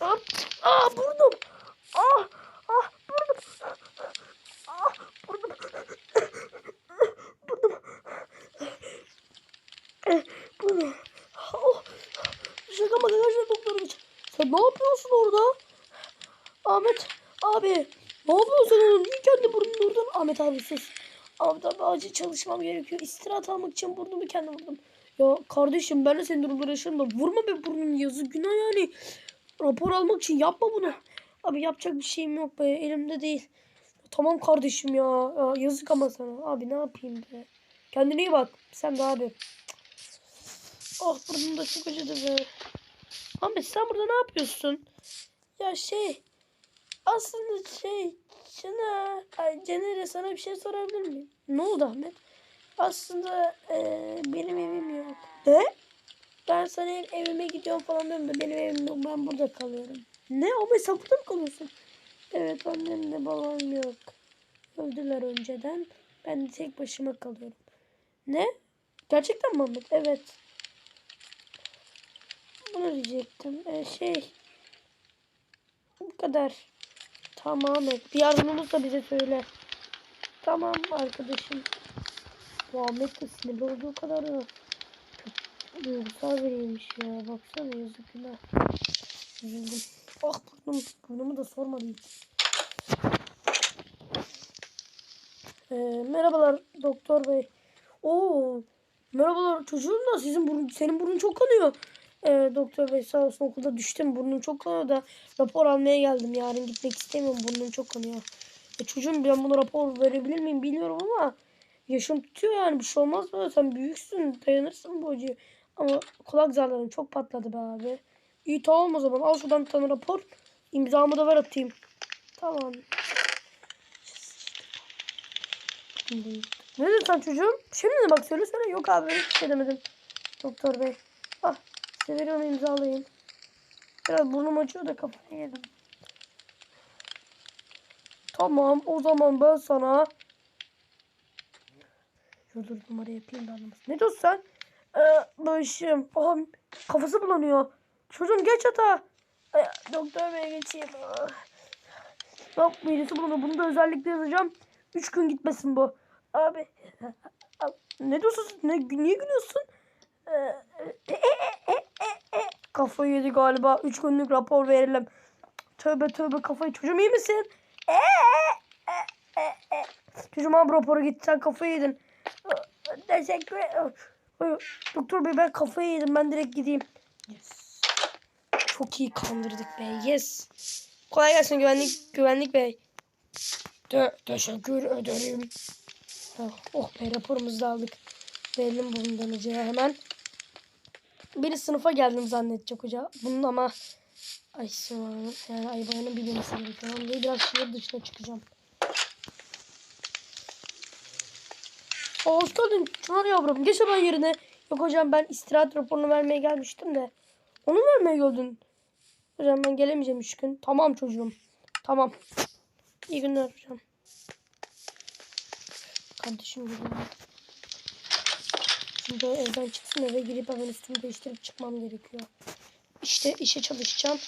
Hop. Aa burnum. Ah. Ah burnum. Ah burnum. Burnum. Eh, Burnum. Oh. Şaka maka gerçekten doktorum. Sen ne yapıyorsun orada? Ahmet abi. Ne yapıyorsun sen oğlum? Niye kendi burnunu vurdun? Ahmet abi sus. Ahmet abi acil çalışmam gerekiyor. İstirahat almak için burnumu kendim vurdum. Ya kardeşim ben de senin durumları yaşarım da vurma be burnun yazı günah yani. Rapor almak için yapma bunu. Abi yapacak bir şeyim yok be elimde değil. Tamam kardeşim ya. ya yazık ama sana. Abi ne yapayım be. Kendine iyi bak. Sen de abi. Oh burnum da çok acıdı be. Ahmet sen burada ne yapıyorsun? Ya şey aslında şey Cana, ay Caner'e sana bir şey sorabilir miyim? Ne oldu Ahmet? Aslında eee, benim evim yok. Ne? Ben sana ev- evime gidiyorum falan diyorum da benim evim yok. Ben burada kalıyorum. Ne? Ama sen burada mı kalıyorsun? Evet annemle babam yok. Öldüler önceden. Ben de tek başıma kalıyorum. Ne? Gerçekten mi Ahmet? Evet. Bunu diyecektim. Ee, şey. Bu kadar. Tamam Ahmet. Bir yardım olursa bize söyle. Tamam arkadaşım. Bu Ahmet de sinirli olduğu kadar da çok duygusal biriymiş ya. Baksana yazık günah. Üzüldüm. Ah burnum. Burnumu da sormadı hiç. Ee, merhabalar doktor bey. Oo, merhabalar çocuğum da sizin burun, senin burnun çok kanıyor. Ee, doktor bey sağ olsun okulda düştüm burnum çok kanıyor da rapor almaya geldim. Yarın gitmek istemiyorum burnum çok kanıyor. E, çocuğum ben buna rapor verebilir miyim bilmiyorum ama yaşım tutuyor yani bir şey olmaz mı? Sen büyüksün dayanırsın bu acıya. Ama kulak zarlarım çok patladı be abi. İyi tamam o zaman al şuradan bir tane rapor. İmzamı da ver atayım. Tamam. Ne dedin sen çocuğum? Şimdi de bak söyle söyle. Yok abi hiçbir şey demedim. Doktor bey. Ah size veriyorum imzalayın. Biraz burnum acıyor da kafayı yedim. Tamam o zaman ben sana Dur dur numara yapayım da. Ne diyorsun sen? Ee, başım. Aha, kafası bulanıyor. Çocuğum geç yatağa. Ee, doktor bey geçeyim. Yok midesi bulanıyor. Bunu da özellikle yazacağım. Üç gün gitmesin bu. Abi. Ne diyorsun? Ne, niye gülüyorsun? Ee, e, e, e. Kafayı yedi galiba. Üç günlük rapor verelim. Tövbe tövbe kafayı. Çocuğum iyi misin? Çocuğum abi raporu gitti. Sen kafayı yedin. Teşekkür ederim. Doktor bey ben kafayı yedim. Ben direkt gideyim. Yes. Çok iyi kandırdık be. Yes. Kolay gelsin güvenlik güvenlik bey. Te teşekkür ederim. Oh, oh be raporumuzu da aldık. Verelim bundan hocaya hemen. Biri sınıfa geldim zannedecek hoca. Bunun ama ay Hanım yani ay bayanın bilmemesi gerekiyor. De biraz şehir dışına çıkacağım. Hoş geldin Çınar yavrum. Geç hemen yerine. Yok hocam ben istirahat raporunu vermeye gelmiştim de. Onu vermeye geldin? Hocam ben gelemeyeceğim üç gün. Tamam çocuğum. Tamam. İyi günler hocam. Kardeşim geliyor. Şimdi evden çıksın eve girip hemen üstümü değiştirip çıkmam gerekiyor. İşte işe çalışacağım.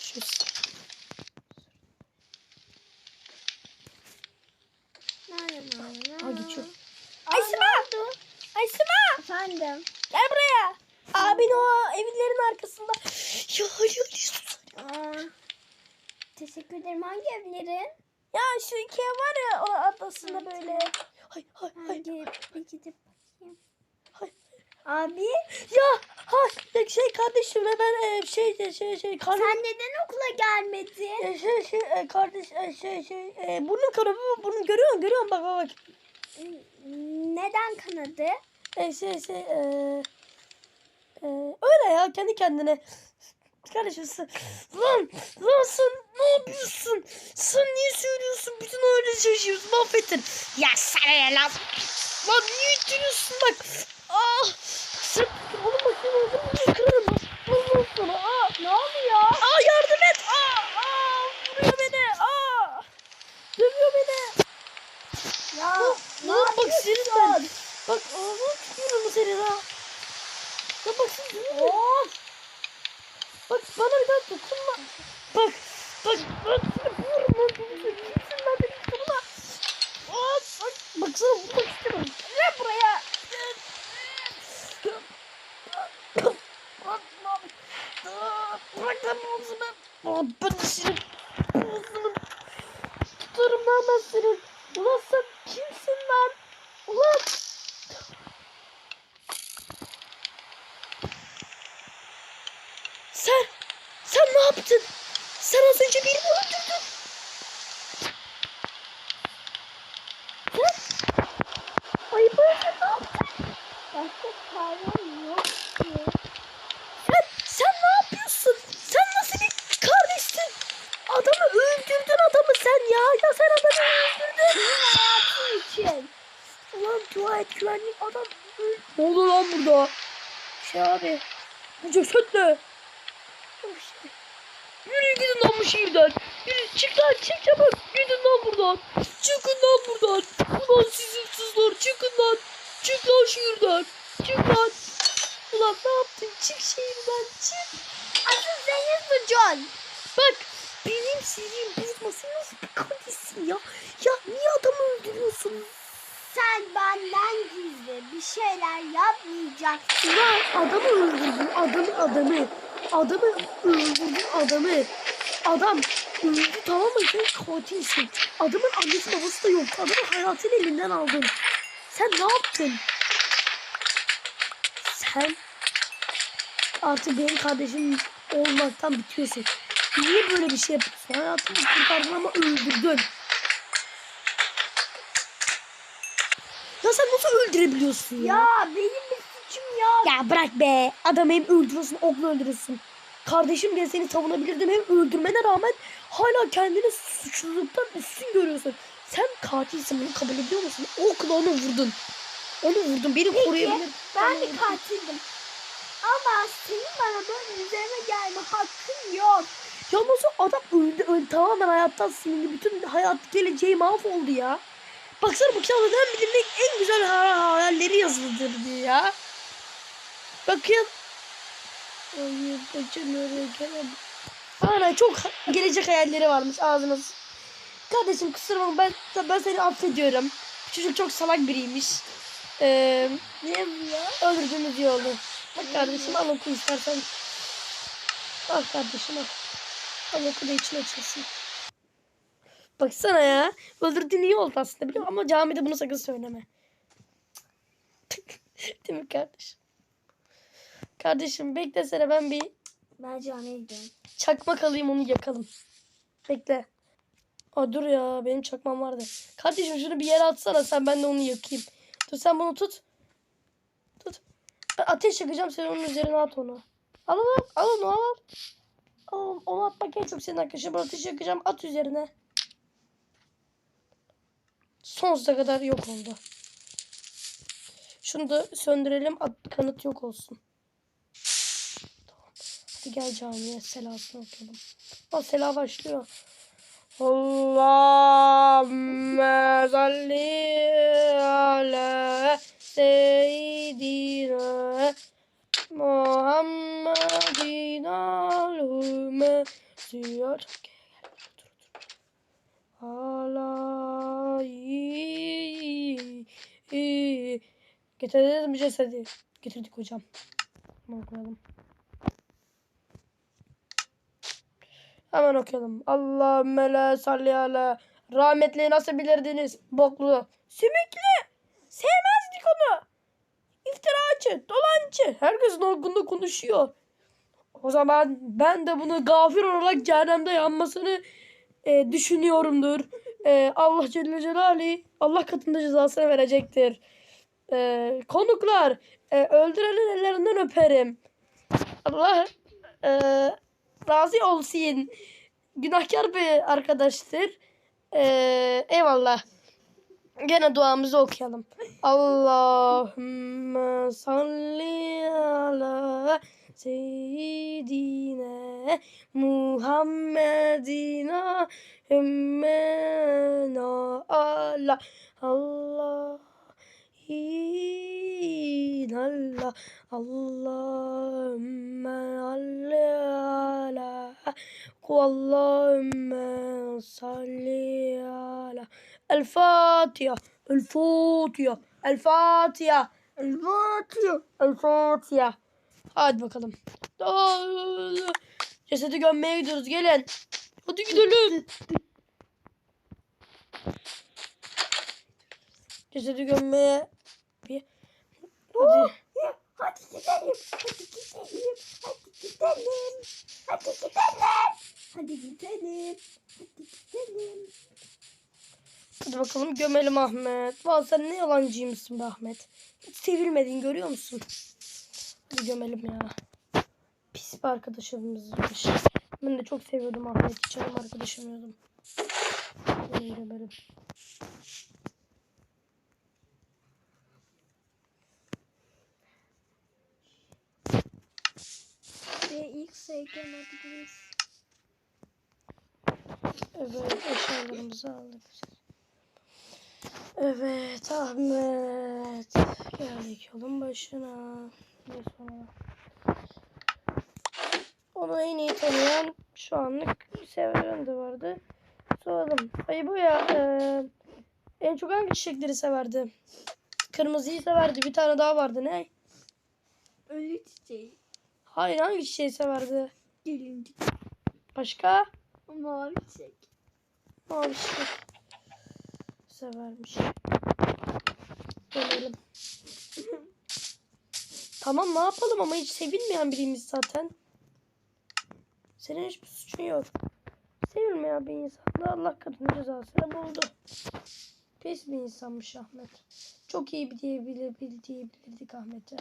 Şu Ha geçiyor. Aysima! Aysima! Efendim? Gel buraya. Abin o evlerin arkasında. Ya hayır teşekkür ederim. Hangi evlerin? Ya şu iki ev var ya o atlasında böyle. Hay hay hay. Hangi? Bir gidip bakayım. hay. Abi Ya ha ya şey kardeşim ben e, şey şey şey şey karnım sen neden okula gelmedin? e, şey şey e, kardeş şey şey burnum kanadı burnum görüyorum görüyorum bak bak bak. Neden kanadı? E, şey şey şey. Öyle ya kendi kendine. Kardeşim lan, lan sen ne yapıyorsun? Sen niye söylüyorsun? Bütün aile çocuğumuzu mahvettin. Ya sana ya lan. Lan niye ütülüyorsun bak. Ah. Sen onu bakayım onu kırarım. Vurma sana. Ah ne oluyor? Ah yardım et. Ah ah vuruyor beni. Ah. Dövüyor beni. Ya. Lan, lan bak senin ben. Bak ağzını tutuyorum seni ha. Ya bak şimdi. Oh! Bak bana bir daha dokunma. Bak bak bak yapıyorum ben bunu. Kimsin lan beni dokunma. Hop bak bak sana vurmak istiyorum. Gel buraya. Bırak lan boğazımı. Oh, ben seni boğazımı tutarım lan ben seni. Ulan sen kimsin lan? Ulan. Sen, sen ne yaptın? Sen az önce beni mi öldürdün? Sen, ayıp öyle ne yaptın? Başka çarem yok ki. Sen, sen ne yapıyorsun? Sen nasıl bir kardeşsin? Adamı öldürdün adamı sen ya. Ya sen adamı öldürdün. Hayatım için. Ulan dua et güvenlik adam. Ne oldu lan burada? Şey abi. Bu ceset ne? Yürüyün gidin lan bu şehirden. Yürü çık lan çık çabuk. Gidin lan buradan. Çıkın lan buradan. Ulan siz hırsızlar çıkın lan. Çık lan şehirden. Çık lan. Ulan ne yaptın? Çık şehirden çık. Asıl senin suçun. Bak benim sevdiğim bozmasın nasıl bir katilsin ya? Ya niye adamı öldürüyorsun? Sen benden gizli bir şeyler yapmayacaksın. Ulan adamı öldürdün adamı adamı. Adamı öldürdün adamı. Adam öldü tamam mı? Sen katilsin. Adamın annesi babası da yok. Adamın hayatını elinden aldın. Sen ne yaptın? Sen artık benim kardeşim olmaktan bitiyorsun. Niye böyle bir şey yapıyorsun? Hayatını kurtardın ama öldürdün. Ya sen nasıl öldürebiliyorsun ya? Ya benim bir suçum yok. Ya bırak be. Adamı hem öldürüyorsun, okla öldürüyorsun. Kardeşim diye seni savunabilirdim. Hem öldürmene rağmen hala kendini suçluluktan üstün görüyorsun. Sen katilsin bunu kabul ediyor musun? Okla onu vurdun. Onu vurdun. Beni Peki koruyabilir. ben bir katildim. Ama senin bana böyle üzerime gelme hakkın yok. Ya nasıl adam öldü, öldü. Tamamen hayattan silindi. Bütün hayat geleceği mahvoldu ya. Baksana bu kitapta hem bilimde en güzel ha- hayalleri yazılıdır diyor ya. Bakın. Hayır, gelemem. Ana çok gelecek hayalleri varmış ağzınız. Kardeşim kusura bakma ben, ben seni affediyorum. Çocuk çok salak biriymiş. Ee, Ne bu ya? öldürdüğümüz iyi oldu. Bak kardeşim al oku istersen. Al kardeşim al. Al oku da için açılsın. Baksana ya. Öldürdüğün iyi oldu aslında biliyor musun? Ama camide bunu sakın söyleme. Değil mi kardeşim? Kardeşim beklesene ben bir Ben camiye gidiyorum. çakmak alayım onu yakalım. Bekle. Aa dur ya benim çakmam vardı. Kardeşim şunu bir yere atsana sen ben de onu yakayım. Dur sen bunu tut. Tut. Ben ateş yakacağım sen onun üzerine at onu. Al al al onu al. Al onu atmak en çok senin arkadaşım. Ben ateş yakacağım at üzerine. Sonsuza kadar yok oldu. Şunu da söndürelim at, kanıt yok olsun. Hadi gel camiye selasını okuyalım. Aa sela başlıyor. Allahümme salli ala seyyidina Muhammedin alümme siyar. Ala Getirdiniz mi cesedi? Getirdik hocam. Hemen okuyalım. Hemen okuyalım. Allahümme la salli ala. Rahmetli nasıl bilirdiniz? Boklu. Sümüklü. Sevmezdik onu. İftiracı, dolancı. Herkesin hakkında konuşuyor. O zaman ben de bunu gafir olarak cehennemde yanmasını e, düşünüyorumdur. E, Allah Celle Celaluhu Allah katında cezasını verecektir. E, konuklar e, öldürenin ellerinden öperim. Allah e, razı olsun. Günahkar bir arkadaştır. E, eyvallah. Gene duamızı okuyalım. Allahümme salli ala seyyidine Muhammedina Hümmena ala Allah Allah Allahümme ala Allahümme salli ala El Fatiha El Fatiha El Fatiha El Fatiha El Fatiha Hadi bakalım. Cesedi gömmeye gidiyoruz gelin. Hadi gidelim. Cesedi gömmeye. Hadi. Hadi gidelim. Hadi gidelim. Hadi gidelim. Hadi gidelim. Hadi gidelim. Hadi gidelim. Hadi bakalım gömelim Ahmet. Vallahi sen ne yalancıymışsın be Ahmet. Hiç sevilmedin görüyor musun? Hadi gömelim ya. Pis bir arkadaşımızmış. Ben de çok seviyordum Ahmet'i. Canım arkadaşım diyordum. Gömelim. Sayıdan alabiliriz. Evet eşyalarımızı aldık. Evet Ahmet. Geldik yolun başına. Ne sonra? Onu en iyi tanıyan şu anlık bir seven de vardı. Soralım. Ay bu ya. eee, en çok hangi çiçekleri severdi? Kırmızıyı severdi. Bir tane daha vardı. Ne? Ölü çiçeği. Hayır hangi çiçeği severdi? Gelincik. Başka? Mavi çiçek. Mavi çiçek. Severmiş. Gömelim. tamam ne yapalım ama hiç sevilmeyen biriymiş zaten. Senin hiçbir suçun yok. Sevilmeyen bir insan da Allah katında cezasını buldu. Pis bir insanmış Ahmet. Çok iyi bir diyebilir, bil diyebilirdik Ahmet'e.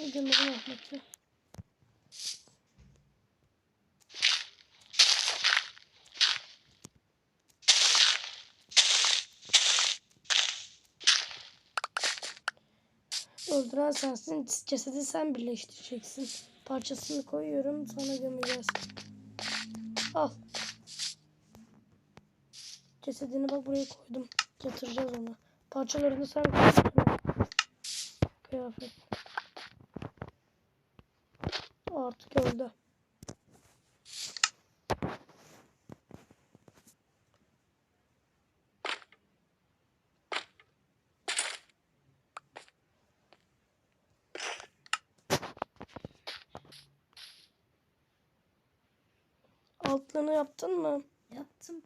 İyi gömelim Ahmet'i. Öldüren sensin. Cesedi sen birleştireceksin. Parçasını koyuyorum. Sonra gömeceğiz. Al. Cesedini bak buraya koydum. Yatıracağız onu. Parçalarını sen koy. Kıyafet. Artık öldü. Altlarını yaptın mı? Yaptım.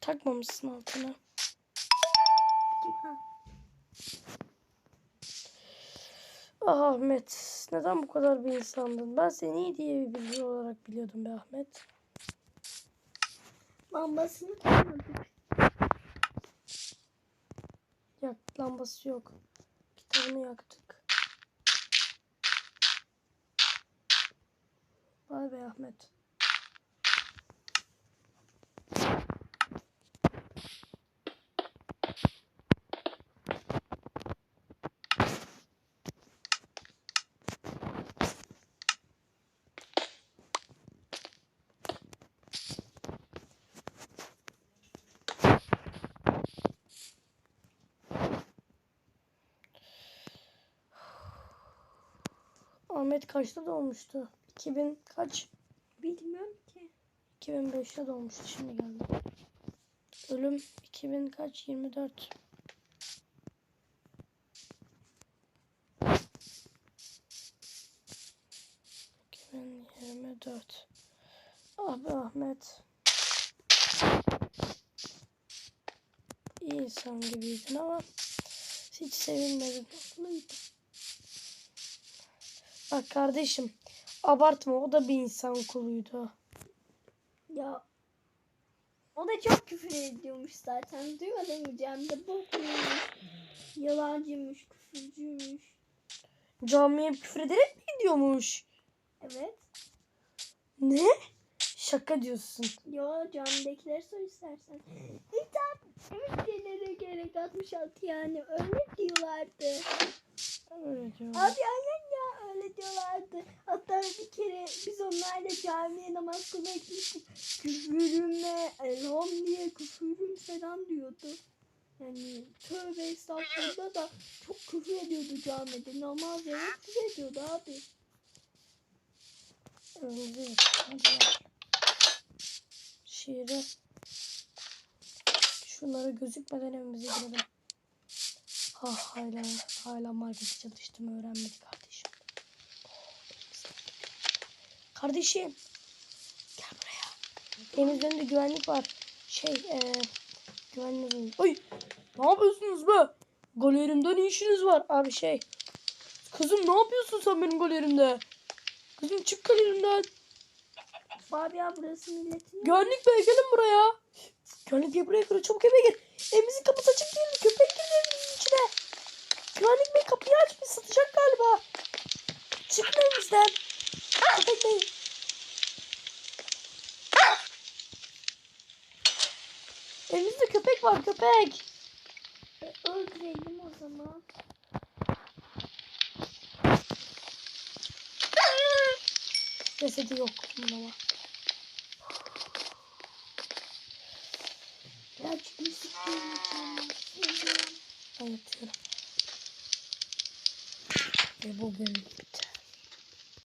Takmamışsın altına. Ha. Ah Ahmet, neden bu kadar bir insandın? Ben seni iyi diye bir biri olarak biliyordum be Ahmet. Lambasını koymadık. Yak, lambası yok. Kitabını yaktık. Vay be Ahmet. Ahmet kaçta doğmuştu? 2000 kaç? Bilmiyorum ki. 2005'te doğmuştu şimdi geldi. Ölüm 2000 kaç? 24. ...2024. Abi Ahmet. İyi insan gibiydin ama... ...hiç sevilmedin. Bak kardeşim... ...abartma o da bir insan kuluydu. Ya o da çok küfür ediyormuş zaten. Duymadın mı Cem'de bokmuş. Yalancıymış, küfürcüymüş. Camiye küfür ederek mi gidiyormuş? Evet. Ne? Şaka diyorsun. Yo camdakileri sor istersen. İnsan ülkelere gerek 66 yani öyle diyorlardı. Öyle diyor. Abi aynen ya öyle diyorlardı. Hatta bir kere biz onlarla camiye namaz kılmaya gitmiştik. Küfürüme elham diye küfürüm falan diyordu. Yani tövbe estağfurullah da çok küfür ediyordu camide. Namaz ve küfür ediyordu abi. Gel. Şiiri Şunlara gözükmeden evimize girelim. Ha hala hala markete çalıştım öğrenmedi kardeşim. Kardeşim gel buraya. Deniz önünde güvenlik var. Şey eee güvenlik. Ay ne yapıyorsunuz be? Galerimde ne işiniz var? Abi şey. Kızım ne yapıyorsun sen benim galerimde? Kızım çık galerimden. Abi ya burası milletin. Güvenlik bey gelin buraya. Güvenlik bey buraya gir. Çabuk eve gir. Evimizin kapısı açık değil. Köpek girdi evimizin içine. Güvenlik bey kapıyı açmış. Satacak galiba. Çıkın evimizden. Köpek bey. Evimizde köpek var köpek. E, öldürelim o zaman. Cesedi yok bunun ama. Birazcık müzik dinleyeceğim. Seviyorum. Ben yatıyorum. Ve bugün bitti.